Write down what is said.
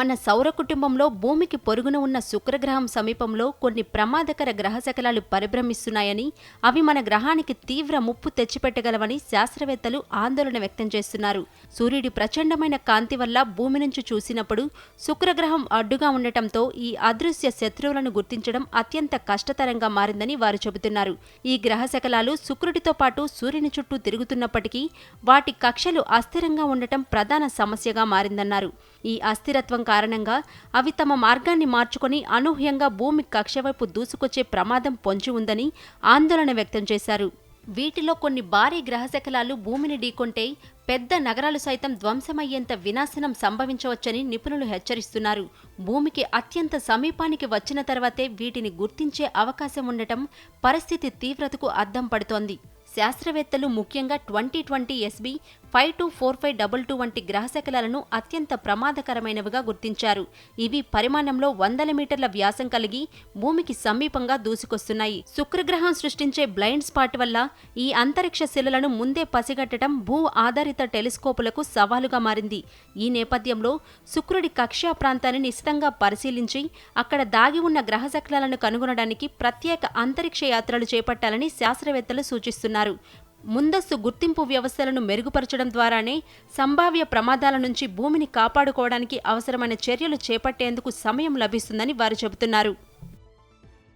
మన సౌర కుటుంబంలో భూమికి పొరుగున ఉన్న శుక్రగ్రహం సమీపంలో కొన్ని ప్రమాదకర గ్రహశకలాలు పరిభ్రమిస్తున్నాయని అవి మన గ్రహానికి తీవ్ర ముప్పు తెచ్చిపెట్టగలవని శాస్త్రవేత్తలు ఆందోళన వ్యక్తం చేస్తున్నారు. సూర్యుడి ప్రచండమైన కాంతి వల్ల భూమి నుంచి చూసినప్పుడు శుక్రగ్రహం అడ్డుగా ఉండటంతో ఈ అదృశ్య శత్రువులను గుర్తించడం అత్యంత కష్టతరంగా మారిందని వారు చెబుతున్నారు. ఈ గ్రహశకలాలు శుక్రుడితో పాటు సూర్యుని చుట్టూ తిరుగుతున్నప్పటికీ వాటి కక్షలు అస్థిరంగా ఉండటం ప్రధాన సమస్యగా మారిందన్నారు. ఈ అస్థిరత్వం కారణంగా అవి తమ మార్గాన్ని మార్చుకొని అనూహ్యంగా భూమి కక్షవైపు దూసుకొచ్చే ప్రమాదం పొంచి ఉందని ఆందోళన వ్యక్తం చేశారు. వీటిలో కొన్ని భారీ గ్రహశకలాలు భూమిని ఢీకొంటే పెద్ద నగరాలు సైతం ధ్వంసమయ్యేంత వినాశనం సంభవించవచ్చని నిపుణులు హెచ్చరిస్తున్నారు. భూమికి అత్యంత సమీపానికి వచ్చిన తర్వాతే వీటిని గుర్తించే అవకాశం ఉండటం పరిస్థితి తీవ్రతకు అద్దం పడుతోంది. శాస్త్రవేత్తలు ముఖ్యంగా twenty twenty S B five two four five double two వంటి గ్రహశకలాలను అత్యంత ప్రమాదకరమైనవిగా గుర్తించారు. ఇవి పరిమాణంలో వందల మీటర్ల వ్యాసం కలిగి భూమికి సమీపంగా దూసుకొస్తున్నాయి. శుక్రగ్రహం సృష్టించే బ్లైండ్ స్పాట్ వల్ల ఈ అంతరిక్ష శిలలను ముందే పసిగట్టడం భూ ఆధారిత టెలిస్కోపులకు సవాలుగా మారింది. ఈ నేపథ్యంలో శుక్రుడి కక్ష్యా ప్రాంతాన్ని నిశితంగా పరిశీలించి అక్కడ దాగి ఉన్న గ్రహశకలాలను కనుగొనడానికి ప్రత్యేక అంతరిక్ష యాత్రలు చేపట్టాలని శాస్త్రవేత్తలు సూచిస్తున్నారు. ముందస్తు గుర్తింపు వ్యవస్థలను మెరుగుపరచడం ద్వారానే సంభావ్య ప్రమాదాల నుంచి భూమిని కాపాడుకోవడానికి అవసరమైన చర్యలు చేపట్టేందుకు సమయం లభిస్తుందని వారు చెబుతున్నారు.